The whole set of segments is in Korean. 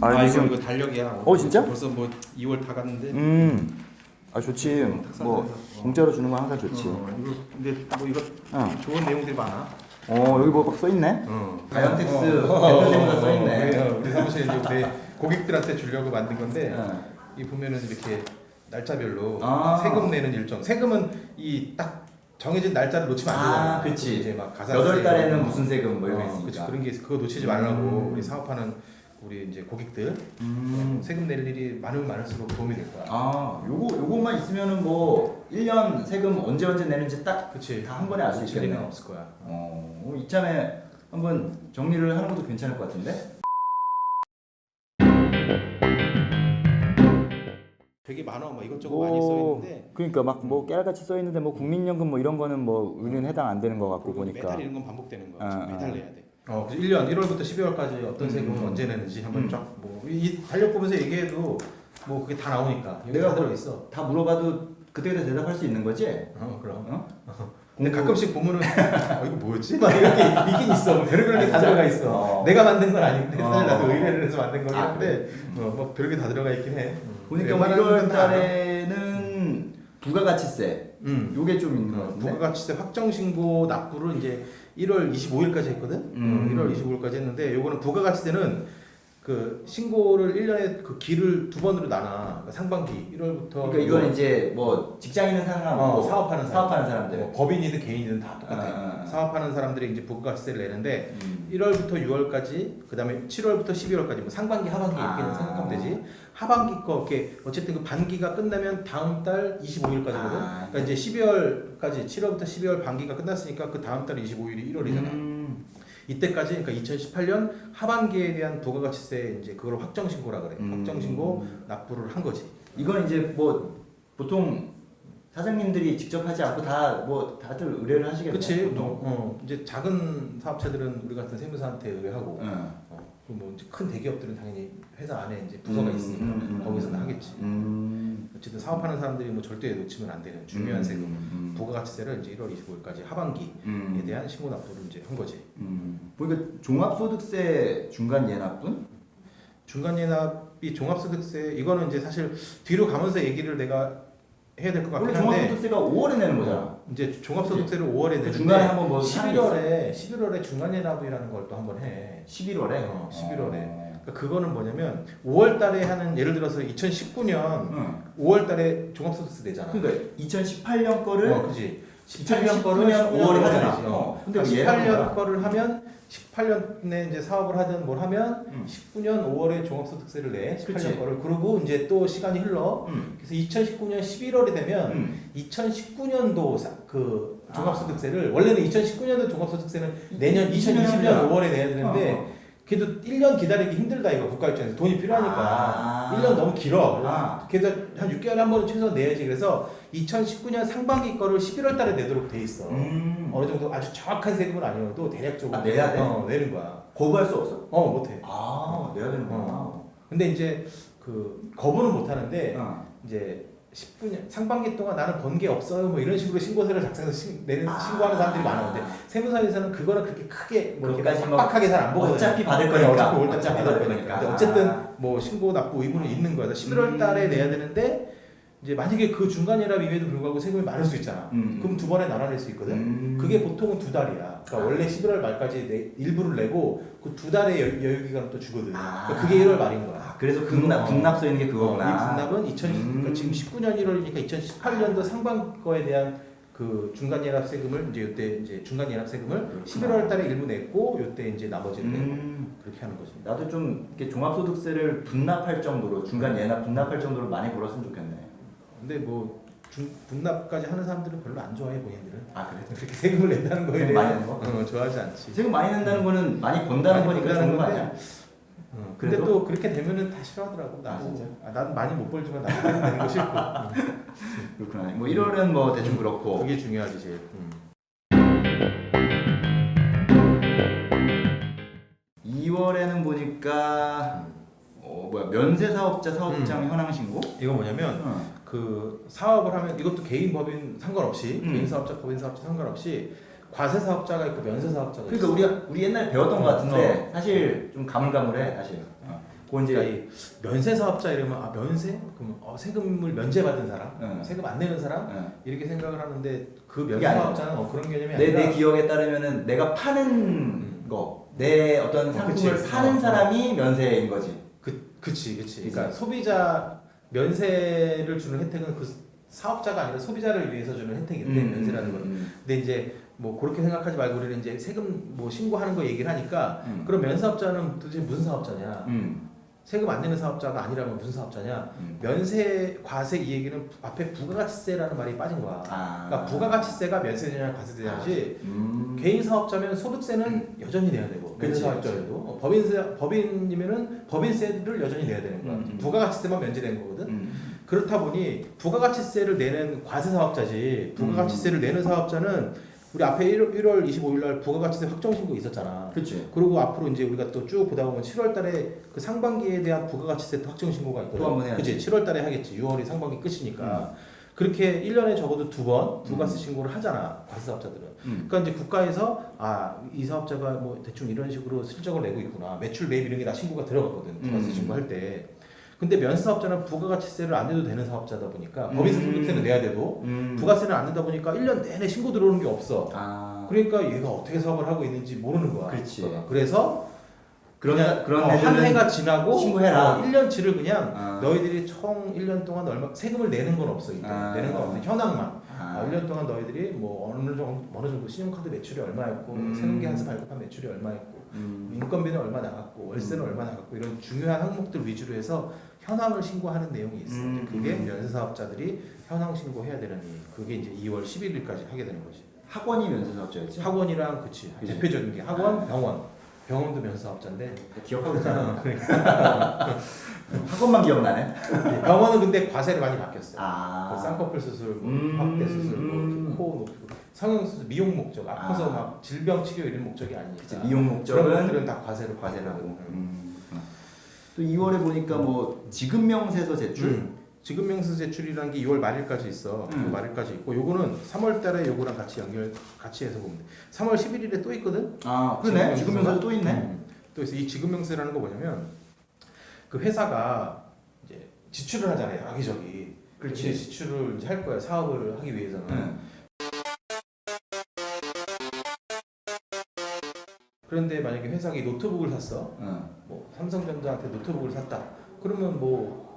아, 아, 이거 지금 이거 달력이야. 어, 진짜? 벌써 뭐 2월 다 갔는데. 음. 아 좋지. 뭐 탁상에서. 공짜로 주는 건 항상 좋지. 어, 이거 근데 뭐 이거 어. 좋은 내용들이 많아. 어 여기 뭐써 있네. 어. 가연텍스 어, 대표님도 써 있네. 어, 우리, 우리 사무실에 이제 우리 고객들한테 주려고 만든 건데 어. 이 보면은 이렇게 날짜별로 아. 세금 내는 일정. 세금은 이 딱 정해진 날짜를 놓치면 안 되잖아. 아, 그치. 이제 막 가사 여덟 달에는 무슨 세금 뭐 이런 거 어, 그치. 있으니까. 그런 게 있어. 그거 놓치지 말라고 음. 우리 사업하는 우리 이제 고객들 음. 세금 낼 일이 많으면 많을수록 도움이 될 거야. 아 요거 요것만 있으면은 뭐 1년 세금 언제 언제 내는지 딱 그치. 다 한 번에 알 수 있겠네. 없을 거야. 어 이참에 한번 정리를 하는 것도 괜찮을 것 같은데. 되게 많아. 막 이것저것 많이 써 있는데 그러니까 막 뭐 깨알같이 써 있는데 뭐 국민연금 뭐 이런 거는 뭐 우리는 해당 안 되는 것 같고 보니까. 매달 이런 건 반복되는 거야. 아, 지금 아. 매달 내야 돼. 어, 그래서 1년 1월부터 12월까지 어떤 세금을 음. 언제 내는지 한번 음. 쫙뭐이 달력 보면서 얘기해도 뭐 그게 다 나오니까 내가 다 뭐- 들어 있어. 다 물어봐도 그때그때 대답할 수 있는 거지? 어, 그럼. 어? 근데 공부- 가끔씩 보면은 어, 이거 뭐였지? 막 이렇게 있긴 있어. 뭐 별의별 게 다 들어가 있어. 어. 내가 만든 건 아닌데 어. 사실 나도 의뢰를 해서 만든 거긴 아, 한데 어, 뭐 별게 다 들어가 있긴 해. 음. 보니까 뭐 웬만하면 1월 다 알아. 달에는 부가가치세 음. 요게 좀 있는 것 어, 같은데. 부가가치세 확정 신고 납부를 이제 1월 25일까지 했거든. 음. 어, 1월 25일까지 했는데 요거는 부가가치세는 그 신고를 1년에 그 기를 두 번으로 나눠. 그러니까 상반기 1월부터 그러니까 이건 이제 뭐 직장인은 상관없고 어, 사업하는 사람. 사업하는 사람들. 뭐 법인이든 개인이든 다 똑같아. 아, 아, 아. 사업하는 사람들이 이제 부가가치세를 내는데 음. 1월부터 6월까지 그다음에 7월부터 12월까지 뭐 상반기 하반기 이렇게 아. 생각하면 되지. 하반기 거 이렇게 어쨌든 그 반기가 끝나면 다음 달 25일까지거든. 아. 그러니까 이제 12월까지 7월부터 12월 반기가 끝났으니까 그 다음 달 25일이 1월이잖아. 음. 이때까지 그러니까 2018년 하반기에 대한 부가가치세 이제 그걸 확정 신고라 그래. 음. 확정 신고 납부를 한 거지. 이건 이제 뭐 보통 사장님들이 직접 하지 않고 다 뭐 다들 의뢰를 하시겠네. 그치. 보통. 뭐, 어, 이제 작은 사업체들은 우리 같은 세무사한테 의뢰하고, 응. 어, 뭐 이제 큰 대기업들은 당연히 회사 안에 이제 부서가 음, 있으니까 음, 음, 거기서는 음. 하겠지. 음. 어쨌든 사업하는 사람들이 뭐 절대 놓치면 안 되는 중요한 음, 세금. 음. 부가가치세를 이제 1월 25일까지 하반기에 음. 대한 신고 납부를 이제 한 거지. 음. 보니까 종합소득세 중간 예납분? 중간 예납이 종합소득세 이거는 이제 사실 뒤로 가면서 얘기를 내가 해야 될것 원래 같긴 한데 종합소득세가 5월에 내는 거잖아. 어, 이제 종합소득세를 5월에 내는데 중간에 한번 뭐 사람이 11월에 11월에 중간예납이라는 걸 또 한번 해. 11월에. 어, 11월에. 그러니까 그거는 뭐냐면 5월 달에 하는 예를 들어서 2019년 응. 5월 달에 종합소득세 내잖아. 그러니까 2018년 거를 어, 그지. 18년 2019년 거를 5월에 하잖아. 어. 근데 얘는 18년 거야? 거를 하면 18년에 이제 사업을 하든 뭘 하면 음. 19년 5월에 종합소득세를 내. 18년 그치. 거를 그러고 이제 또 시간이 흘러. 응. 그래서 2019년 11월이 되면 응. 2019년도 그 아. 종합소득세를 원래는 2019년도 종합소득세는 내년 2020년 5월에 내야 되는데 어. 그래도 1년 기다리기 힘들다 이거 국가 입장에서 돈이 필요하니까 아. 1년 너무 길어. 아. 그래서 한 6개월에 한 번은 최소 내야지. 그래서 2019년 상반기 거를 11월 달에 내도록 돼 있어. 음. 어느 정도 아주 정확한 세금은 아니어도 대략적으로 아, 내야 돼? 어, 내는 거야. 거부할 수 없어? 어, 못 해. 아, 내야 되는구나. 근데 이제 그 거부는 못 하는데 어. 이제 19년 상반기 동안 나는 번 게 없어요 뭐 이런 식으로 신고서를 작성해서 신, 내는 아. 신고하는 사람들이 많은데 세무사에서는 그거는 그렇게 크게 뭐 이렇게 뭐 빡빡하게 잘 안 보거든요. 어차피 받을 네, 거니까. 어차피 올때 어차피 받을. 거니까. 근데 어쨌든 아. 뭐 신고 납부 의무는 있는 거야. 11월 음. 달에 내야 되는데 이제 만약에 그 중간이랍임에도 불구하고 세금이 많을 수 있잖아. 음. 그럼 두 번에 나눠낼 수 있거든. 음. 그게 보통은 두 달이야. 그러니까 원래 11월 말까지 내, 일부를 내고 그 두 달의 여, 여유 기간을 또 주거든. 아. 그러니까 그게 1월 말인 거야. 아, 그래서 분납 어. 분납 써 있는 게 어, 이 그거구나. 분납은 2000 음. 그러니까 지금 19년 1월이니까 2018년도 상반 거에 대한 그 중간 예납 세금을 이제 이때 이제 중간 예납 세금을 11월 달에 일부 냈고 이때 이제 나머지를 내고 음. 그렇게 하는 거지. 나도 좀 이렇게 종합소득세를 분납할 정도로 중간 예납 분납할 정도로 많이 벌었으면 좋겠네. 근데 뭐 중, 분납까지 하는 사람들은 별로 안 좋아해 본인들은. 아 그래? 그렇게 세금을 낸다는 거에 세금 대해 많이 내는 거? 어, 좋아하지 않지. 세금 많이 낸다는 거는 많이 번다는 많이 거니까 번다는 좋은 거 건데, 아니야? 어, 근데 그래도? 또 그렇게 되면은 다 싫어하더라고. 나도. 아, 진짜? 아, 난 많이 못 벌지만 나도 거 싫고. 응. 그렇구나. 뭐 1월은 뭐 대충 그렇고. 그게 중요하지 제일. 음. 2월에는 보니까 어 뭐야 면세 사업자 사업장 현황 신고? 이거 뭐냐면 응. 그 사업을 하면 이것도 개인 법인 상관없이 음. 개인 사업자 법인 사업자 상관없이 과세 사업자가 있고 면세 사업자가 그러니까 있어. 우리가 우리 옛날에 배웠던 것 어, 같은데 사실 좀 가물가물해 사실. 어. 그건 이제 그러니까 이 면세 사업자 이러면 아 면세? 그럼 어, 세금을 면제받은 사람, 응. 세금 안 내는 사람 응. 이렇게 생각을 하는데 그 면세 사업자는 어, 그런 개념이 내, 아니라 내 기억에 따르면은 내가 파는 거, 내 어떤 어, 상품을 그치. 사는 어, 사람이 면세인 거지. 그 그치. 그치. 그러니까 소비자 면세를 주는 혜택은 그 사업자가 아니라 소비자를 위해서 주는 혜택인데 면세라는 건. 음, 근데 이제 뭐 그렇게 생각하지 말고 우리는 이제 세금 뭐 신고하는 거 얘기를 하니까 음. 그럼 면사업자는 도대체 무슨 사업자냐? 음, 세금 안 내는 사업자가 아니라면 무슨 사업자냐? 음. 면세 과세 이 얘기는 앞에 부가가치세라는 말이 빠진 거야. 아. 그러니까 부가가치세가 면세되냐 과세되냐지 음. 개인 사업자면 소득세는 여전히 내야 되고 그치, 면세사업자에도 어, 법인세 법인이면은 법인세를 여전히 내야 되는 거야. 음, 음. 부가가치세만 면제되는 거거든. 음. 그렇다 보니 부가가치세를 내는 과세 사업자지 부가가치세를 내는 사업자는 우리 앞에 1월, 1월 25일 날 부가가치세 확정 신고 있었잖아. 그치. 그리고 앞으로 이제 우리가 또 쭉 보다 보면 7월 달에 그 상반기에 대한 부가가치세 확정 신고가 있거든. 또한번 해야지. 그치 7월 달에 하겠지. 6월이 상반기 끝이니까. 그렇게 1년에 적어도 두 번 부가세 음. 신고를 하잖아. 과세 사업자들은. 음. 그러니까 이제 국가에서 아 이 사업자가 뭐 대충 이런 식으로 실적을 내고 있구나 매출 매입 이런 게 다 신고가 들어갔거든 부가세 음. 신고할 때 근데 면세 사업자는 부가가치세를 안 내도 되는 사업자다 보니까 음. 법인세 소득세는 내야 되고 음. 부가세는 안 낸다 보니까 1년 내내 신고 들어오는 게 없어 아. 그러니까 얘가 어떻게 사업을 하고 있는지 모르는 거야 그렇지. 그래서 그런 그냥 그런 어, 한 애들은 해가 지나고 신고해라. 어, 1년치를 그냥 아. 너희들이 총 1년 동안 얼마 세금을 내는 건 없어 일단 아. 내는 건 없어 현황만 아. 아, 1년 동안 너희들이 뭐 어느 정도 어느 정도 신용카드 매출이 얼마였고 음. 세금계 한수 발급한 매출이 얼마였고 음. 인건비는 얼마 나갔고 월세는 음. 얼마 나갔고 이런 중요한 항목들 위주로 해서 현황을 신고하는 내용이 있어. 음. 그게 면세 사업자들이 현황 신고해야 되는 일. 그게 이제 2월 11일까지 하게 되는 거지. 학원이 면세 사업자였지. 학원이랑 그치. 그치. 대표적인 게 학원, 병원. 병원도 면세 사업자인데 기억하고 있잖아. 학원만 기억나네. 병원은 근데 과세를 많이 바뀌었어요. 아. 그 쌍꺼풀 수술, 뭐 음. 확대 수술, 뭐 음. 코 높이고 성형 수술, 미용 목적, 아파서 아. 막 질병 치료 이런 목적이 아니니까. 그치, 미용 그런 목적은 것들은 다 과세로 과세라고. 받거든. 음. 또 2월에 보니까 뭐 지급 명세서 제출. 음. 지급 명세 제출이라는 게 2월 말일까지 있어. 음. 2월 말일까지 있고 요거는 3월 달에 요거랑 같이 연결 같이 해서 보면 돼. 3월 11일에 또 있거든. 아 그러네. 지급 명세도 또 있네. 음. 또 있어. 이 지급 명세라는 거 뭐냐면 그 회사가 이제 지출을 하잖아요. 여기저기. 그렇지. 지출을 이제 할 거야. 사업을 하기 위해서는. 응. 그런데 만약에 회사가 이 노트북을 샀어. 응. 뭐 삼성전자한테 노트북을 샀다. 그러면 뭐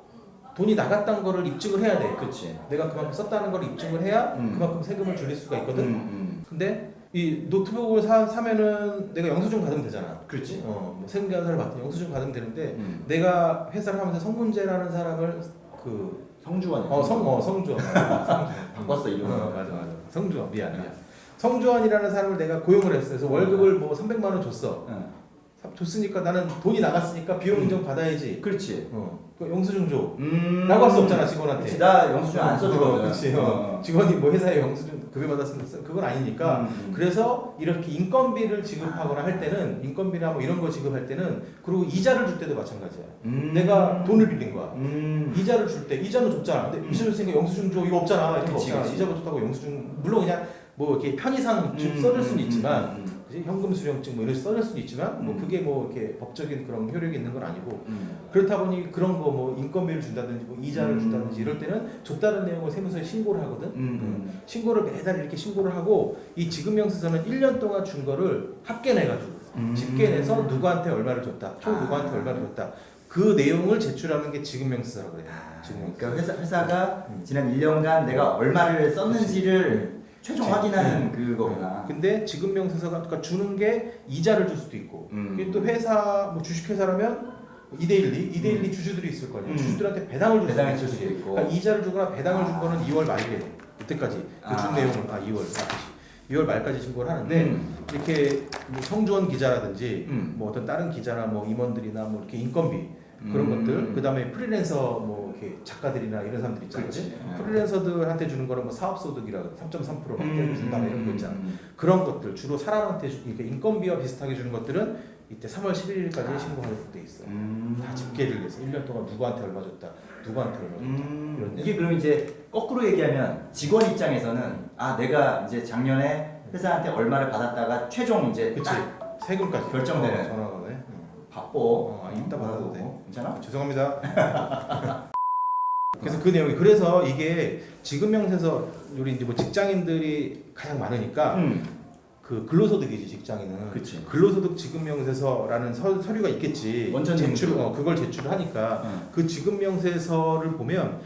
돈이 나갔다는 거를 입증을 해야 돼. 그렇지. 내가 그만큼 썼다는 걸 입증을 해야 음. 그만큼 세금을 줄일 수가 있거든. 음, 근데 이 노트북을 사, 사면은 내가 영수증 받으면 되잖아. 그렇지. 어, 뭐 세금 계산서를 받든 영수증 받으면 되는데 음. 내가 회사를 하면서 성문재라는 사람을 그 성주환. 어, 성, 어, 성주원. 바꿨어 이름. 어, 맞아, 맞아. 성주원. 미안, 미안. 성주원이라는 사람을 내가 고용을 했어. 그래서 월급을 뭐 300만 원 줬어. 응. 사- 줬으니까 나는 돈이 나갔으니까 비용 인정 받아야지. 그렇지. 어, 그 영수증 줘. 음. 라고 할 수 없잖아, 직원한테. 그치, 나 영수증 안 써주거든. 어, 그치. 어. 직원이 뭐 회사에 영수증 급여 받았으면 써- 그건 아니니까 음. 그래서 이렇게 인건비를 지급하거나 할 때는 인건비나 뭐 이런 거 지급할 때는 그리고 이자를 줄 때도 마찬가지야. 음. 내가 돈을 빌린 거야. 음. 이자를 줄 때 이자는 줬잖아. 근데 이자 줬으니까 영수증 줘 이거 없잖아. 이런 거 그치, 없잖아. 그치. 이자가 줬다고 영수증 물론 그냥 뭐 이렇게 편의상 줄- 음, 써줄 수는 음, 있지만 음, 음. 그치? 현금 수령증 뭐 이런 식 써줄 수는 있지만 뭐 음. 그게 뭐 이렇게 법적인 그런 효력이 있는 건 아니고 음. 그렇다 보니 그런 거 뭐 인건비를 준다든지 뭐 이자를 음. 준다든지 이럴 때는 줬다는 내용을 세무서에 신고를 하거든. 음. 신고를 매달 이렇게 신고를 하고 이 지급 명세서는 1년 동안 준 거를 합계내 가지고 음. 집계내서 누구한테 얼마를 줬다, 총 아. 누구한테 얼마를 줬다. 그 내용을 제출하는 게 지급 명세서라고 그래 요. 아, 지급 명세서. 그러니까 회사 회사가 음. 지난 1년간 내가 얼마를 썼는지를 최종 그치. 확인하는 음. 그거구나. 근데 지급 명세서가 그러니까 주는 게 이자를 줄 수도 있고 음. 그게 또 회사 뭐 주식 회사라면 2대1리, 2대1리 주주들이 있을 거 아니야. 음. 주주들한테 배당을 줄 배당을 수도 줄 수도 있지. 있고. 그러니까 이자를 주거나 배당을 준 아. 거는 2월 말이래. 그때까지 그준 아. 내용을 아 2월 맞지. 2월 말까지 신고를 하는데 음. 이렇게 뭐 성주원 기자라든지 음. 뭐 어떤 다른 기자나 뭐 임원들이나 뭐 이렇게 인건비 그런 음. 것들 그다음에 프리랜서 뭐 이렇게 작가들이나 이런 사람들 있잖아요. 그렇지. 프리랜서들한테 주는 거는 뭐 사업소득이라 3.3%막 음. 준다면 이런 거 있잖아. 그런 것들 주로 사람한테 주, 이렇게 인건비와 비슷하게 주는 것들은 이때 3월 11일까지 신고하는 돼 있어. 음. 다 집계를 해서 1년 동안 누구한테 얼마 줬다, 누구한테 얼마 줬다. 음. 이게 그럼 이제 거꾸로 얘기하면 직원 입장에서는 아 내가 이제 작년에 회사한테 얼마를 받았다가 최종 이제 그치. 딱 세금까지 결정되는. 어, 전화가. 바빠. 어, 아, 이따 받아도 돼. 어, 괜찮아? 죄송합니다. 그래서 그 내용이 그래서 이게 지급 명세서 우리 이제 뭐 직장인들이 가장 많으니까 응. 그 근로소득이지 직장인은 그치. 근로소득 지급 명세서라는 서, 서류가 있겠지. 원천 제출 징수. 어, 그걸 제출하니까 응. 그 지급 명세서를 보면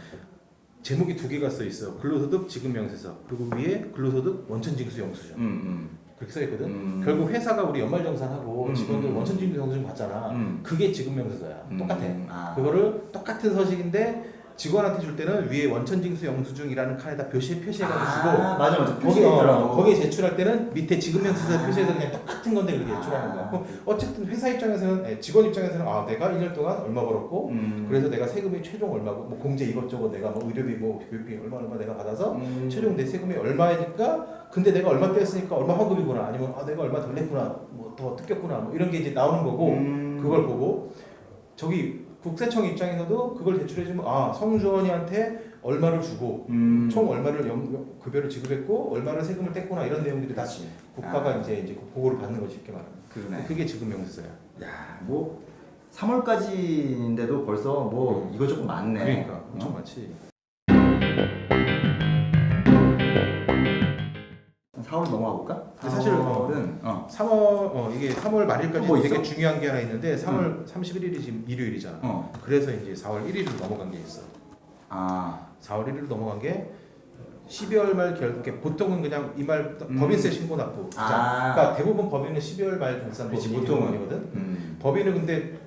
제목이 두 개가 써 있어. 근로소득 지급 명세서 그리고 위에 근로소득 원천징수 영수증 응. 응. 그렇게 써 있거든. 음. 결국 회사가 우리 연말정산하고 음, 직원들 음. 원천징수 영수증 받잖아. 음. 그게 지급 명세서야. 음. 똑같아. 아. 그거를 똑같은 서식인데 직원한테 줄 때는 위에 원천징수 영수증이라는 칸에다 표시 표시해가지고 주고 아, 맞아 맞아. 거기 어. 거기에 제출할 때는 밑에 지급 명세서 아. 표시해서 그냥 똑같은 건데 그렇게 제출하는 거야. 그럼 어쨌든 회사 입장에서는 예, 직원 입장에서는 아 내가 1년 동안 얼마 벌었고 음. 그래서 내가 세금이 최종 얼마고 뭐 공제 이것저것 내가 뭐 의료비 뭐 교육비 얼마 얼마 내가 받아서 음. 최종 내 세금이 얼마니까 근데 내가 얼마 떼었으니까 얼마 화급이구나 아니면 아 내가 얼마 덜 냈구나 뭐 더 뜯겼구나 뭐 이런 게 이제 나오는 거고 음. 그걸 보고 저기 국세청 입장에서도 그걸 제출해주면 아 성주원이한테 얼마를 주고 음. 총 얼마를 연, 연- 급여를 지급했고 얼마를 세금을 뗐구나 이런 내용들이 다. 국가가 아. 이제 이제 보고를 받는 거지 쉽게 말하면 그러네. 그게 지급 명세서야. 야, 뭐 3월까지인데도 벌써 뭐 이것저것 많네. 그러니까 엄청 어? 많지. 4월 넘어가 볼까? 근데 사실, 어. 4월은 어. 3월 어 이게 3월 말일까지 뭐 되게 있어? 중요한 게 하나 있는데 3월 31일이 지금 일요일이잖아. 어. 그래서 이제 4월 1일로 넘어간 게 있어. 아. 4월 1일로 넘어간 게 12월 말 결, 이렇게 보통은 그냥 이말 음. 법인세 신고 납부. 아. 그러니까 대부분 법인은 12월 말 결산 그치, 법인이 보통은. 대부분이거든. 음. 법인은 근데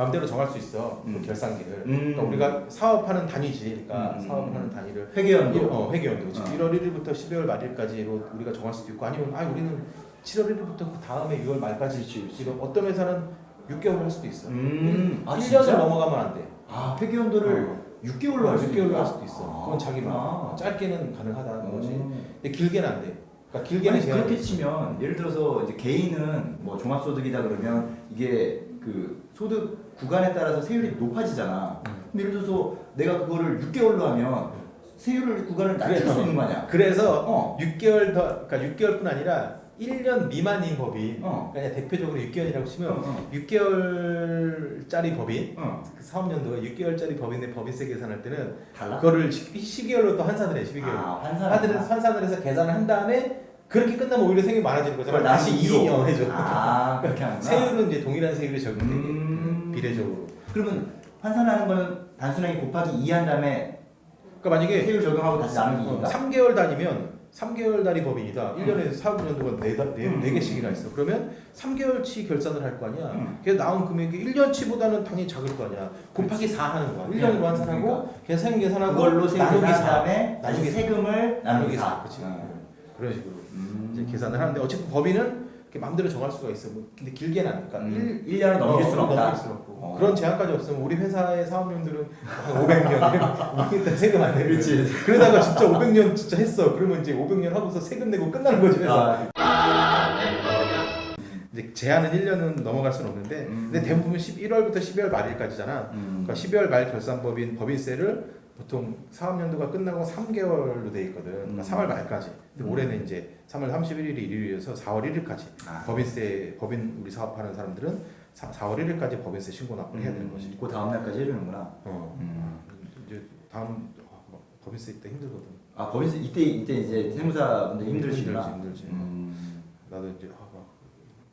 마음대로 정할 수 있어 그 음. 결산기를. 음. 그러니까 우리가 사업하는 단위지, 그러니까 음. 사업하는 단위를 회계연도. 일- 어, 회계연도. 어. 1월 1일부터 12월 말일까지로 우리가 정할 수도 있고 아니면 아 우리는 7월 1일부터 그 다음에 6월 말까지 지금 어떤 회사는 6개월 할 수도 있어. 음. 아, 1년을 진짜? 넘어가면 안 돼. 아, 회계연도를 어. 6개월로 할수 6개월로 있다? 할 수도 있어. 그건 자기 마음. 아. 짧게는 가능하다는 거지. 음. 근데 길게는 안 돼. 그러니까 길게는 아니, 제한이 그렇게 있어. 치면 예를 들어서 이제 개인은 뭐 종합소득이다 그러면 이게 그 소득 구간에 따라서 세율이 높아지잖아. 음. 근데 예를 들어서 내가 그거를 6개월로 하면 세율을 구간을 낮출. 수 있는 거 아니야? 그래서 어. 6개월 더 그러니까 6개월뿐 아니라 1년 미만인 법인 어. 그러니까 대표적으로 6개월이라고 치면 어. 6개월짜리 법인 어. 그 사업연도가 6개월짜리 법인의 법인세 계산할 때는 달라? 그거를 12개월로 또 환산을 해 12개월 아, 환산. 환산을, 환산을 해서 계산을 한 다음에 그렇게 끝나면 오히려 세금이 많아지는 거잖아 다시 다시 2년 이로. 해줘 아, 그렇게 하는구나. 세율은 이제 동일한 세율이 적용되게 음. 비례적으로 그러면 환산하는 거는 단순하게 곱하기 2 한 다음에 그러니까 만약에 세율 적용하고 다시 나누기 어, 2인가? 3개월 단위면 3개월 단위 법인이다. 1년에 사업 연도가 4, 네, 음. 네 개씩이나 있어. 그러면 3개월치 결산을 할 거 아니야. 음. 그래서 나온 금액이 1년치보다는 당연히 작을 거 아니야. 곱하기 4 하는 거야. 1년으로 그러니까. 환산하고 계산 계산하고 그걸로 세율 나누기 한 4. 다음에 나누기 세금을 나누기 4. 그렇지. 어. 그런 식으로 음. 이제 계산을 하는데 어쨌든 법인은 이렇게 마음대로 정할 수가 있어. 뭐 근데 길게는 안 그러니까 음. 1년을 넘길 수는 어, 없다. 넘길 수는 없고. 어. 그런 제한까지 없으면 우리 회사의 사업용들은 한 500년 우리 세금 안 내고 그렇지. 그러다가 진짜 500년 진짜 했어. 그러면 이제 500년 하고서 세금 내고 끝나는 거지 회사. 아, 이제 제한은 1년은 넘어갈 수는 없는데 음. 근데 대부분 11월부터 12월 말일까지잖아. 음. 그러니까 12월 말 결산법인 법인세를 보통 사업연도가 끝나고 3개월로 돼 있거든. 그러니까 음. 3월 말까지. 근데 음. 올해는 이제 3월 31일이 일요일이어서 4월 1일까지 아. 법인세 법인 우리 사업하는 사람들은 4, 4월 1일까지 법인세 신고 납부를 해야 되는 거지. 그 다음 날까지 해주는구나. 어. 음. 이제 다음 어, 뭐 법인세 때 힘들거든. 아 법인세 이때 이때 이제 세무사 분들 힘들시구나. 힘들지, 힘들지. 음. 나도 이제 아, 막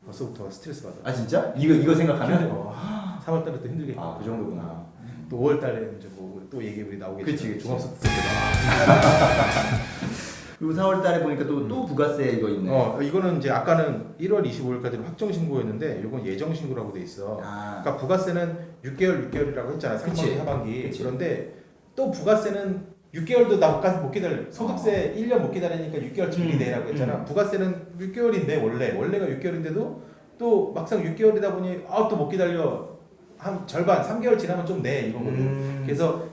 벌써부터 스트레스 받아. 아 진짜? 이거 이거 생각하면? 어, 3월 달에 또 힘들겠다. 아그 정도구나. 또 5월 달에 이제 뭐또 얘기 우리 나오겠지. 그치. 종합소득세 때. 그리고 4월 달에 보니까 또 또 부가세 이거 있네. 어, 이거는 이제 아까는 1월 25일까지는 확정 신고였는데 이건 예정 신고라고 돼 있어. 아. 그러니까 부가세는 6개월 6개월이라고 했잖아. 상반기 그치. 하반기. 그치. 그런데 또 부가세는 6개월도 나까지 못 기다려. 소득세 1년 못 기다리니까 6개월치 미리 음, 내라고 했잖아. 음. 부가세는 6개월인데 원래 원래가 6개월인데도 또 막상 6개월이다 보니 아 또 못 기다려. 한 절반 3개월 지나면 좀 내 이거거든. 음. 그래서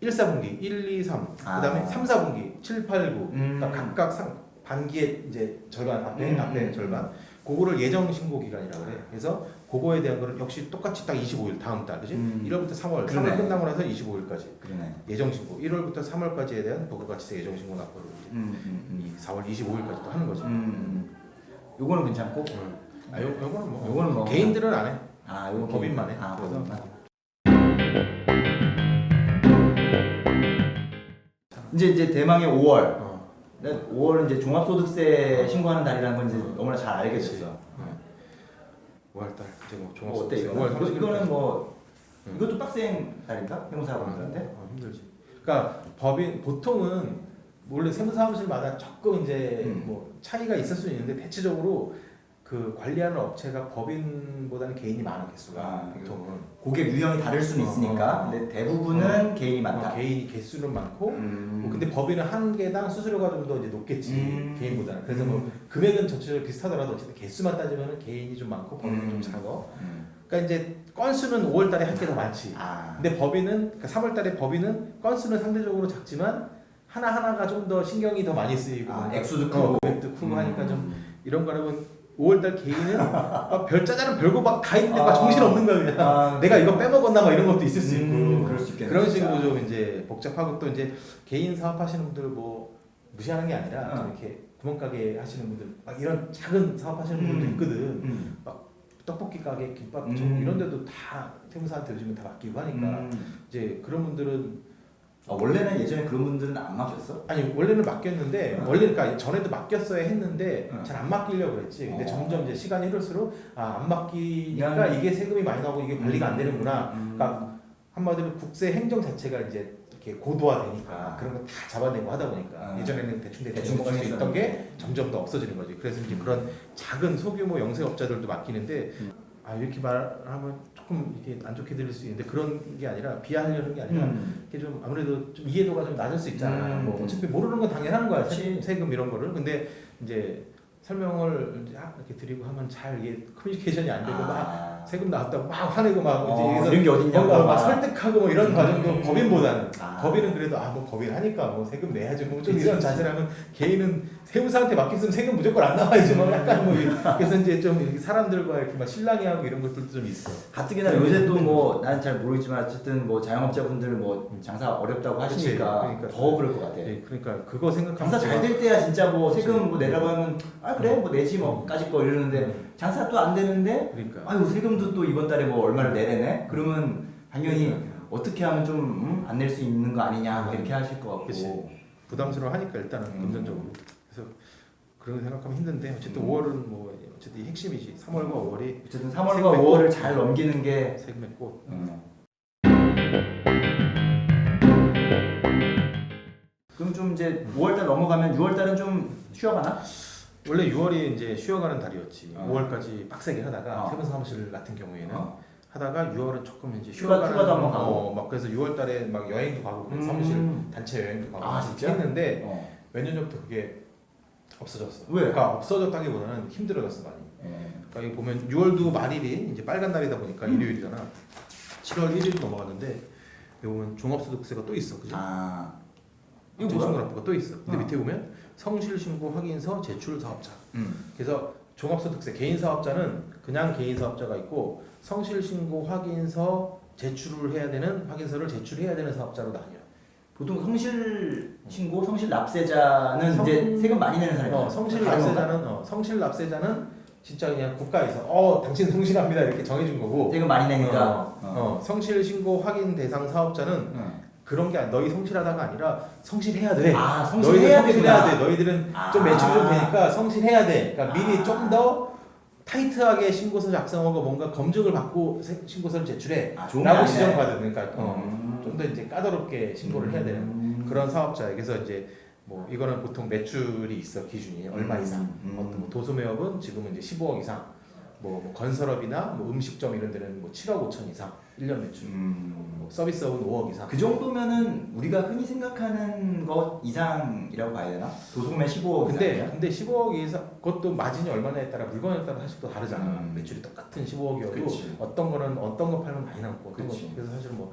1, 4분기, 1, 2, 3, 아. 그다음에 3, 4분기, 7, 8, 9. 음. 그러니까 각각 상, 반기의 이제 절반 앞에 음. 앞에 절반. 그거를 예정 신고 기간이라고 그래. 그래서 그거에 대한 거는 역시 똑같이 딱 25일 다음 달, 그지? 음. 1월부터 3월, 그러네. 3월 끝나고 나서 25일까지 그러네. 예정 신고. 1월부터 3월까지에 대한 부가가치세 예정 신고 납부를 이제 음, 음, 이 4월 25일까지 또 하는 거지. 음. 음. 요거는 괜찮고. 아, 요, 요거는 뭐 요거는 뭐 개인들은 안 해. 아, 이거 법인만 해. 아, 그래서 법인만. 이제 이제 대망의 5월. 어. 5월은 이제 종합소득세 신고하는 달이라는 건 이제 너무나 잘 알게 됐어. 5월달 이제 뭐뭐 종합 어때 이거? 5월 이거- 이거는 뭐 음. 이것도 빡센 달인가? 세무사분들한테? 어, 힘들지. 그러니까 법인 보통은 원래 세무사무실마다 조금 이제 음. 뭐 차이가 있을 수 있는데 대체적으로 그 관리하는 업체가 법인보다는 개인이 많은 개수가 아, 보통은 고객 유형이 다를 수는 어, 있으니까. 어, 어. 근데 대부분은 개인이 많다. 어, 개인이 개수는 많고 음. 뭐 근데 법인은 한 개당 수수료가 좀 더 이제 높겠지 음. 개인보다는 그래서 뭐 금액은 전체적으로 비슷하더라도 어쨌든 개수만 따지면 개인이 좀 많고 법인은 음. 좀 작아 음. 그러니까 이제 건수는 5월달에 할게더 많지 아. 근데 법인은 그러니까 3월달에 법인은 건수는 상대적으로 작지만 하나 하나가 좀 더 신경이 더 많이 쓰이고 아, 액수도 어, 크고. 금액도 크고 하니까 좀 음. 이런 거라면 5월달 개인은 막 별자자는 별거 막 다 있는데 막 아. 정신 없는 거야 그냥 아, 내가 이거 빼먹었나 막 이런 것도 있을 수 있고 음, 그럴 수 있겠네. 진짜. 식으로 좀 이제 복잡하고 또 이제 개인 사업하시는 분들 뭐 무시하는 게 아니라 어. 좀 이렇게 구멍가게 하시는 분들 막 이런 작은 사업하시는 분들도 음. 있거든 음. 떡볶이 가게 김밥 음. 점 이런 데도 다 세무사한테 요즘은 다 맡기고 하니까 음. 이제 그런 분들은 아, 원래는 예전에 그런 분들은 안 맡겼어? 아니 원래는 맡겼는데 어. 원래 그러니까 전에도 맡겼어야 했는데 어. 잘안 맡기려고 그랬지 근데 어. 점점 이제 시간이 흐를수록 아 안 맡기니까 이게 세금이 많이 나오고 이게 관리가 안 되는구나 음. 그러니까 한마디로 국세 행정 자체가 이제 이렇게 고도화되니까 아. 그런 거 다 잡아내고 하다 보니까 아. 예전에는 대충 대충 넘어갈 수 있던 게. 점점 더 없어지는 거지. 그래서 이제 그런 작은 소규모 영세업자들도 맡기는데 음. 아 이렇게 말하면 조금 이게 안 좋게 들릴 수 있는데 그런 게 아니라 비하하려는 게 아니라 음. 이게 좀 아무래도 좀 이해도가 좀 낮을 수 있잖아. 음. 뭐 어차피 모르는 건 당연한 거야. 세- 세금 이런 거를. 근데 이제 설명을 이제 아, 이렇게 드리고 하면 잘 이게 커뮤니케이션이 안 되고 막 아. 세금 나왔다고 막 화내고 막 어, 이제 이런 게 어딨냐고 뭔가 막 막. 설득하고 뭐 이런 음. 과정도 법인보다는 아. 법인은 그래도 아 뭐 법인 하니까 뭐 세금 내야지 뭐 좀 그치, 이런 그치. 자세라면 개인은 세무사한테 맡겼으면 세금 무조건 안 나와야지 뭐 약간 뭐 이- 그래서 이제 좀 이렇게 사람들과 이렇게 막 신랑이하고 이런 것들도 좀 있어. 가뜩이나 요새 또뭐 나는 잘 모르겠지만 어쨌든 뭐 자영업자분들 뭐 장사 어렵다고 하시니까 그러니까. 더 그럴 것 같아. 네, 그러니까 그거 생각하면 장사 잘 될 때야 진짜 뭐 세금 뭐. 내라고 하면 아 그래 뭐 내지 뭐까짓 거 이러는데 음, 장사 또 안 되는데 그러니까 아유 세금도 또 이번 달에 뭐 얼마를 내래네 그러면 당연히 그러니까. 어떻게 하면 좀 안 낼 수 있는 거 아니냐 뭐 이렇게 하실 것 같고 그치. 부담스러워 하니까 일단은 음. 금전적으로 그래서 그런 거 생각하면 힘든데 어쨌든 음. 5월은 뭐 어쨌든 이 핵심이지 3월과 5월이 어쨌든 3월과 세금의 5월을 꽃. 잘 넘기는 게 세금의 꽃 음. 그럼 좀 이제 5월달 넘어가면 6월달은 좀 쉬어가나? 원래 6월이 이제 쉬어가는 달이었지 어. 5월까지 빡세게 하다가 어. 세분 사무실 같은 경우에는 어. 하다가 6월은 조금 이제 휴가- 쉬어가는 휴가도 한번 가고. 어, 막 그래서 6월달에 막 여행도 가고 그래서 음. 사무실 단체 여행도 가고 아, 진짜? 했는데 어. 몇 년 전부터 그게 없어졌어. 왜? 그러니까 없어졌다기보다는 힘들어졌어 많이. 예. 그러니까 여기 보면 6월도 말일이 이제 빨간 날이다 보니까 음. 일요일이잖아. 7월 1일 넘어갔는데 여기 보면 종합소득세가 또 있어, 그지? 아 이거 뭐야? 납부가 또 있어. 근데 어. 밑에 보면 성실신고 확인서 제출 사업자. 음. 그래서 종합소득세 개인 사업자는 그냥 개인 사업자가 있고 성실신고 확인서 제출을 해야 되는 확인서를 제출해야 되는 사업자로 나뉘어. 보통 성실 신고, 성실 납세자는 성- 이제 세금 많이 내는 사람이 어, 성실 납세자는 어, 성실 납세자는 진짜 그냥 국가에서 어 당신 성실합니다 이렇게 정해준 거고. 세금 많이 내니까 어, 어, 성실 신고 확인 대상 사업자는 응. 그런 게 아니- 너희 성실하다가 아니라 성실해야 돼. 아 너희들 성실해야 성실해야 되구나 돼. 너희들은 아. 좀 매출이 좀 되니까 성실해야 돼. 그러니까 미리 아. 좀 더 타이트하게 신고서 작성하고 뭔가 검증을 받고 세- 신고서를 제출해. 아, 좋은 라고 아니네. 지정받은 그러니까 어, 음. 좀 더 이제 까다롭게 신고를 해야 되는 음. 그런 사업자에 그래서 이제 뭐 이거는 보통 매출이 있어 기준이 얼마 음. 이상. 음. 어떤 뭐 도소매업은 지금은 이제 15억 이상. 뭐, 뭐 건설업이나 뭐 음식점 이런 데는 뭐 7억 5천 이상 1년 매출. 음. 뭐 서비스업은 5억 이상. 그 정도면은 우리가 흔히 생각하는 것 이상이라고 봐야 되나? 도소매 15억 근데 이상이야? 근데 15억 이상 그것도 마진이 얼마냐에 따라 물건에 따라 사실 또 다르잖아. 음. 매출이 똑같은 15억이어도 그치. 어떤 거는 어떤 거 팔면 많이 남고 어떤 거 그치. 그래서 사실 뭐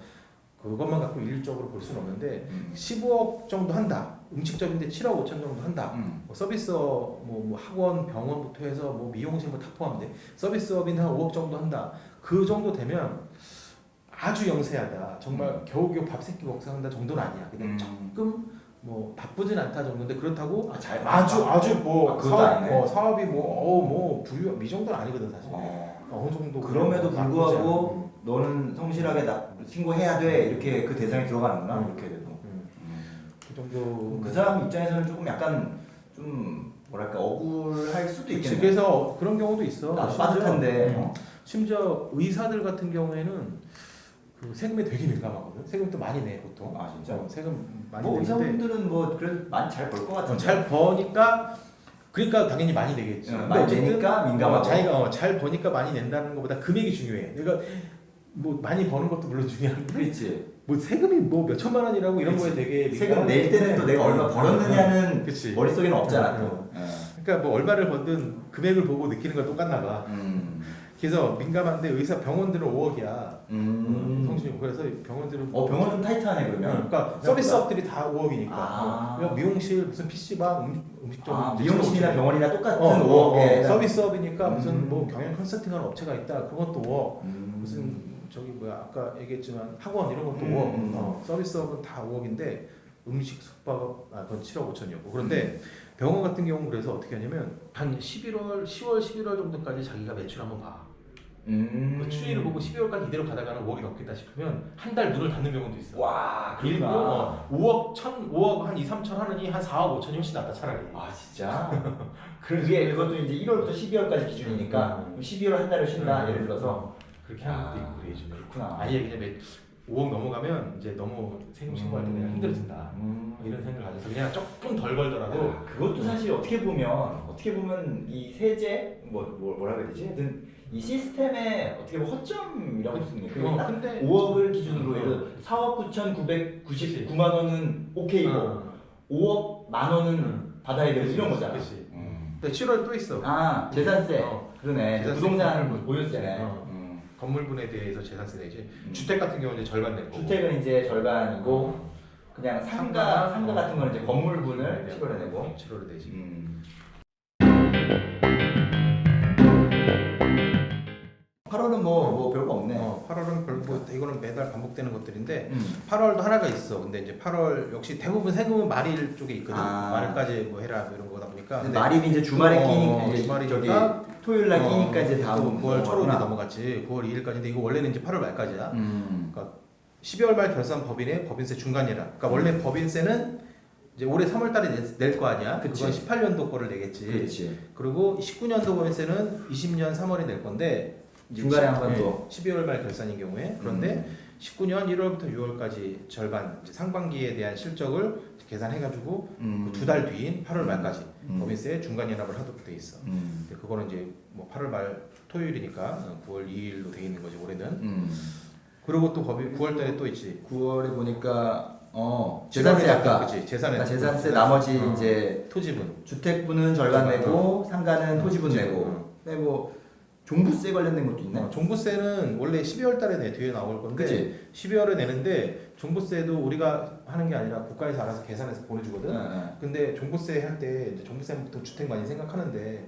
그것만 갖고 일률적으로 볼 수는 없는데 음. 15억 정도 한다. 음식점인데 7억 5천 정도 한다. 음. 뭐 서비스업 뭐, 뭐 학원 병원부터 해서 뭐 미용실 뭐다 포함돼 서비스업인 한 5억 정도 한다 그 정도 되면 아주 영세하다 정말 겨우겨우 밥 세끼 먹고 한다 정도는 아니야 그냥 음. 조금 뭐 나쁘진 않다 정도인데 그렇다고 아, 잘 아주 아주 뭐 아, 사업. 어, 사업이 뭐어뭐 부유 이 정도는 아니거든 사실 어. 어느 정도 그럼에도 나쁘지 불구하고 너는 성실하게 나 신고해야 돼 이렇게 그 대상에 들어가는구나 음. 이렇게. 음, 음. 그 정도 그 사람 입장에서는 조금 약간 좀 뭐랄까 억울할 수도 있겠네. 그래서 그런 경우도 있어. 나도 심지어, 빠듯한데. 음, 어? 심지어 의사들 같은 경우에는 그 세금에 되게 민감하거든. 세금도 많이 내 보통. 아 진짜? 어, 세금 많이 뭐 내는데 의사분들은 뭐 그래도 많이 잘 벌것 어, 같은데. 잘 버니까 그러니까 당연히 많이 내겠지. 어, 근데 많이 내니까 민감하고. 어, 자기가 어, 잘 버니까 많이 낸다는 것보다 금액이 중요해. 그러니까 뭐 많이 버는 것도 물론 중요한데 그렇지. 뭐 세금이 뭐 몇 천만 원이라고 이런 그치. 거에 되게 세금 낼 때는 또 내가 얼마. 벌었느냐는 그치. 머릿속에는 없잖아. 어, 또. 어. 그러니까 뭐 얼마를 벌든 금액을 보고 느끼는 건 똑같나 봐. 음. 그래서 민감한데 의사 병원들은 5억이야. 음. 성실히 그래서 병원들은 어 병원 좀 타이트하네 그러면. 그러니까 서비스업들이 다 5억이니까. 아. 어, 미용실 무슨 PC방 음, 음식점 아, 미용실이나 병원이나 똑같은 어, 어, 5억에 어, 서비스업이니까 무슨 음. 뭐 경영 컨설팅하는 업체가 있다. 그것도 5억. 음. 무슨 저기 뭐야 아까 얘기했지만 학원 이런 것도 음, 5억. 음. 어, 서비스업은 다 5억인데 음식 숙박업 아 그건 7억 5천이었고 그런데 병원 같은 경우는 그래서 어떻게 하냐면 한 11월 10월 11월 정도까지 자기가 매출 한번 봐. 음. 그 추이를 보고 12월까지 이대로 가다가는 5억이 넘겠다 싶으면 한달 눈을 닫는 병원도 있어. 와 일부 그렇구나. 어, 5억 1천 5억 한 2, 3천 하느니 한 4억 5천이 훨씬 낫다 차라리. 아 진짜? 그게 그것도 이제 1월부터 12월까지 기준이니까 음. 그럼 12월 한 달을 쉰다 음. 예를 들어서 그렇게 하는 것도 아, 있고 그래 요즘에. 그렇구나. 아예 그냥 매, 5억 넘어가면 이제 너무 세금 신고할 때 내가 힘들어진다. 음. 이런 생각을 가져서 그냥 조금 덜 벌더라도 아, 그것도 사실 어떻게 보면 어떻게 보면 이 세제 뭐, 뭐 뭐라 그래야 되지? 하여튼 이 시스템의 어떻게 보면 허점이라고 있는 게 어, 딱 근데 5억을 기준으로 어. 예를 들어 4억 9,999만 원은 오케이고 어. 5억 만 원은 음. 받아야 되고 이런 거잖아. 그치. 음. 근데 7월 또 있어. 아 재산세 어, 그러네 재산세. 부동산 보유세네. 어. 음. 건물분에 대해서 재산세 내지. 음. 주택 같은 경우는 이제 절반 내고. 주택은 이제 절반이고 그냥 상가 상가 같은 거는 이제 어. 건물분을 7월에 내고 7월에 내지. 음. 8월은 뭐, 뭐 별거. 어, 8월은 별뭐 이거는 매달 반복되는 것들인데 음. 8월도 하나가 있어. 근데 이제 8월 역시 대부분 세금은 말일 쪽에 있거든. 아. 말일까지 뭐 해라 뭐 이런 거다 보니까. 근데 말일이 이제 주말에 어, 끼니까 어, 이제 주말이니까 저기 토요일 날 끼니까 이제 다음 9월 초로 이제. 넘어갔지. 9월 2일까지인데 이거 원래는 이제 8월 말까지야. 음. 12월 말 결산 법인의 법인세 중간이라. 그러니까 원래 법인세는 이제 올해 3월 달에 낼거 아니야. 그치. 그건 18년도 거를 내겠지. 그렇지. 그리고 19년도 법인세는 20년 3월에 낼 건데 중간에 십- 한번 네, 더. 12월 말 결산인 경우에 그런데 음. 19년 1월부터 6월까지 절반 이제 상반기에 대한 실적을 계산해가지고 음. 두 달 뒤인 8월 말까지 음. 법인세 중간 연합을 하도록 돼 있어. 음. 근데 그거는 이제 뭐 8월 말 토요일이니까 어, 9월 2일로 돼 있는 거지 올해는. 음. 그리고 또 법이 9월 달에 또 있지. 9월에 보니까 어 재산세 아까 그치 재산에 아까 재산세 나머지 어. 이제 토지분. 주택분은 절반. 내고 상가는 어, 토지분. 내고 어. 그다음에 뭐 종부세 관련된 것도 있네. 어, 종부세는 원래 12월 달에 내 뒤에 나올 건데 그치? 12월에 내는데 종부세도 우리가 하는 게 아니라 국가에서 알아서 계산해서 보내주거든. 응, 응. 근데 종부세 할때 이제 종부세는 보통 주택 많이 생각하는데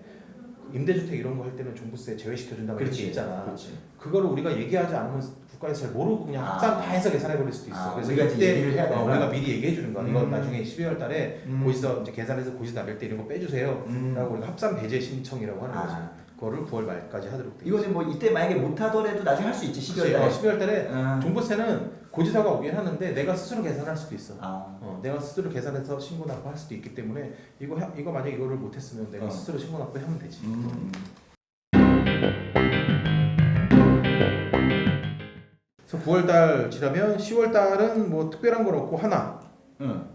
임대주택 이런 거 할 때는 종부세 제외시켜 준다고 이렇게 그렇지. 있잖아. 그렇지. 그거를 우리가 얘기하지 않으면 국가에서 잘 모르고 그냥 아. 합산 다 해서 계산해 버릴 수도 있어. 아, 그래서 우리가 이때 얘기를 해야 어. 우리가 미리 얘기해 주는 거야. 이거 음. 나중에 12월 달에 음. 고지서 이제 계산해서 고지서 나쁠 때 이런 거 빼주세요. 음. 라고 우리가 합산 배제 신청이라고 하는 거지. 아. 그거를 9월 말까지 하도록 돼. 이거는 뭐 이때 만약에 못 하더라도 나중에 할 수 있지 12월 그치? 달에. 어, 12월 달에 음. 종부세는 고지서가 오긴 하는데 내가 스스로 계산할 수도 있어. 아. 어, 내가 스스로 계산해서 신고 납부할 수도 있기 때문에 이거 해- 이거 만약 이거를 못했으면 내가 어. 스스로 신고 납부하면 되지. 음. 그래서 9월 달 지나면 10월 달은 뭐 특별한 건 없고 하나 응.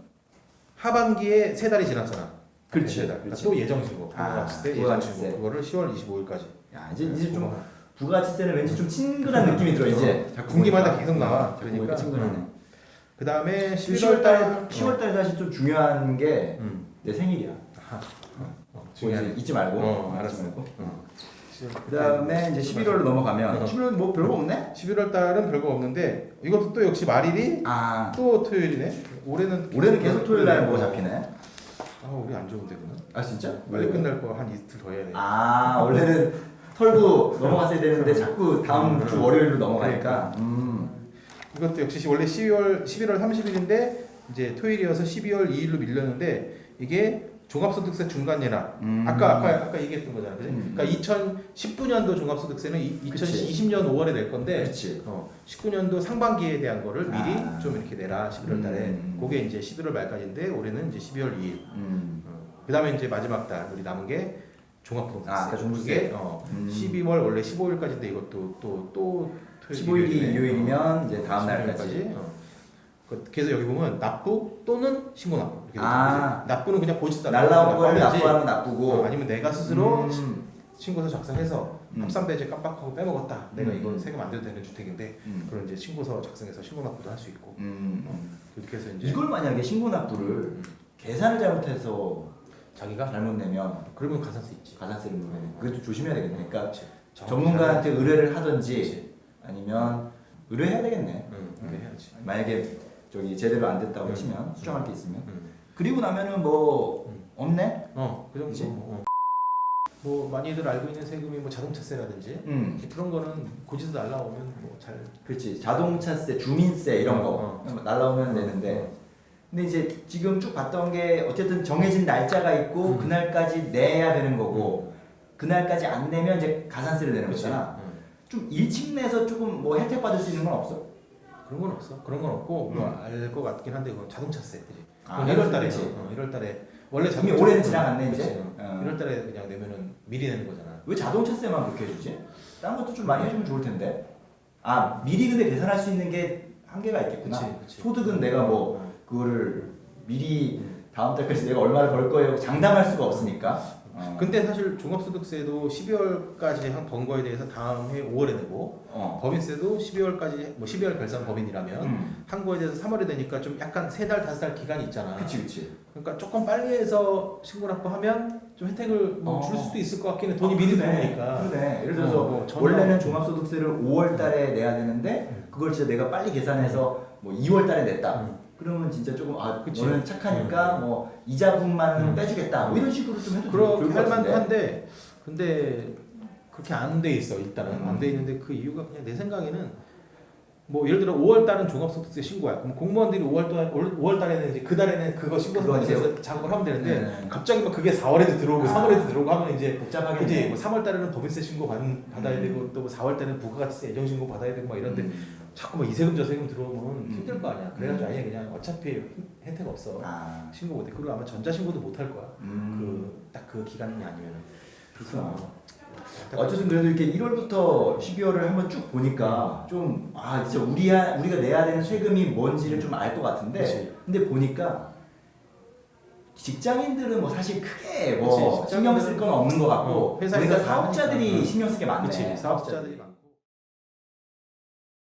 하반기에 세 달이 지났잖아. 그렇지. 그렇지. 또 예정신고 아, 부가가치세 부가가치세. 예정신고 그거를 10월 25일까지. 야 이제 이제 좀 부가가치세는 왠지 좀 친근한 느낌이 들어 이제. 자, 분기마다 계속 나와. 자꾸 그러니까 친근하네. 그 다음에 10월 11월 달달 10월 달 사실 좀 중요한 게 내 음. 생일이야. 어, 중요한 중요한. 잊지 말고. 어, 알았어. 어. 그 다음에 이제 11월로 넘어가면 어. 11월 뭐 별거 없네? 11월 달은 별거 없는데 이것도 또 역시 말일이 아 또 토요일이네. 올해는 올해는 계속 토요일 날뭐 어. 잡히네. 아 우리 안 좋은데 그는. 아 진짜? 빨리 끝날 거 한 이틀 더 해야 돼. 아 원래는 털고 넘어갔어야 되는데 자꾸 다음 음. 주 월요일로 넘어가니까. 음. 이것도 역시 원래 12월 11월 30일인데 이제 토요일이어서 12월 2일로 밀렸는데 이게 종합소득세 중간 예납. 음. 아까 아까 아까 얘기했던 거잖아, 그지? 음. 그러니까 2019년도 종합소득세는 이- 그치. 2020년 5월에 낼 건데. 어, 19년도 상반기에 대한 거를 미리 아. 좀 이렇게 내라 11월 달에. 음. 그게 이제 11월 말까지인데 올해는 이제 12월 2일. 음. 그다음에 이제 마지막 달 우리 남은 게 종합소득세. 아, 종부세. 그게 어, 음. 12월 원래 15일까지인데 이것도 또 또 15일이 일요일이면 이제 다음 날까지. 어. 그- 그래서 여기 보면 납부 또는 신고 납부 이렇게 아. 되죠. 납부는 그냥 보지도 않고 날라온 납부하지. 납부하는 건 납부고 어, 아니면 내가 스스로 음. 신고서 작성해서 음. 합산배제 깜빡하고 빼먹었다. 내가 음. 이거 세금 안 내도 되는 주택인데 음. 그런 이제 신고서 작성해서 신고 납부도 할 수 있고 음. 이렇게 해서 이제 이걸 만약에 신고 납부를 계산을 잘못해서 자기가 잘못 내면 그러면 가산세 있지. 가산세를 물면 그것도 조심해야 되겠네. 그러니까 그렇지. 전문가한테 의뢰를 하든지. 아니면 의뢰해야 되겠네. 응, 그래 해야지. 만약에 저기 제대로 안 됐다고 음. 치면 수정할 게 있으면 응. 그리고 나면은 뭐 음. 없네. 어, 그 정도. 그치? 어. 뭐 많이들 알고 있는 세금이 뭐 자동차세라든지 음. 그런 거는 고지서 날라오면 뭐잘 그렇지. 자동차세, 주민세 이런 거 어, 날라오면 되는데 근데 이제 지금 쭉 봤던 게 어쨌든 정해진 날짜가 있고 음. 그날까지 내야 되는 거고 그날까지 안 내면 이제 가산세를 내는. 거잖아. 응. 좀 일찍 내서 조금 뭐 혜택 받을 수 있는 건 없어? 그런 건 없어. 그런 건 없고 음. 뭐알 것 같긴 한데 그건 자동차세, 그지? 아, 1월 달에 그치. 어, 1월 달에 원래 이미 올해는 지나갔네 이제. 어. 어. 1월 달에 그냥 내면은 미리 내는 거잖아. 왜 자동차세만 그렇게 해주지? 다른 것도 좀 많이 해주면 좋을 텐데. 아 미리 근데 계산할 수 있는 게 한계가 있겠구나. 그치, 그치. 소득은 내가 뭐 어. 그거를 미리 다음 달까지 내가 얼마를 벌 거예요 장담할 수가 없으니까. 어. 근데 사실 종합소득세도 12월까지 한 번 거에 대해서 다음 해 5월에 내고 어. 법인세도 12월까지 뭐 12월 결산 법인이라면 음. 한 거에 대해서 3월에 되니까 좀 약간 세 달 다섯 달 기간이 있잖아. 그치 그치. 그러니까 조금 빨리 해서 신고 납부하면 좀 혜택을 뭐 줄 어. 수도 있을 것 같긴 해. 돈이 아, 미리 그러네. 들어오니까. 그러네. 예를 들어서 어, 뭐 전혀- 원래는 종합소득세를 5월 달에 내야 되는데 그걸 진짜 내가 빨리 계산해서 뭐 2월 달에 냈다. 음. 그러면 진짜 조금 아 그치. 너는 착하니까 뭐 이자분만 음. 빼주겠다. 뭐 이런 식으로 좀 해도 그렇게 할 만도 같은데. 한데 근데 그렇게 안 돼 있어 일단은 음. 안돼 있는데 그 이유가 그냥 내 생각에는 뭐 예를 들어 5월 달은 종합소득세 신고야 그럼 공무원들이 5월 달 5월 달에는 이제 그 달에는 그거 신고서 이제- 작업을 하면 되는데 네. 갑자기 막 그게 4월에도 들어오고 아. 3월에도 들어오고 하면 이제 복잡하게 그지 뭐 3월 달에는 법인세 신고 받, 받아야 음. 되고 또 뭐 4월 달에는 부가가치세 예정 신고 받아야 되고 막 이런데 음. 자꾸 막 이 세금 저 세금 들어오면 음. 힘들 거 아니야 그래가지고 아예 그냥 어차피 혜택 없어 아. 신고 못해 그리고 아마 전자 신고도 못 할 거야 음. 그딱 그 기간이 아니면은 그렇구나. 어쨌든 그래도 이렇게 1월부터 12월을 한번 쭉 보니까 좀 아 진짜 우리 우리가 내야 되는 세금이 뭔지를 좀 알 것 같은데 그치. 근데 보니까 직장인들은 뭐 사실 크게 뭐 그치, 신경 쓸 건 없는 것 같고 어, 회사에서 다 사업자들이 하니까. 신경 쓸 게 많네. 그치 사업자들이 많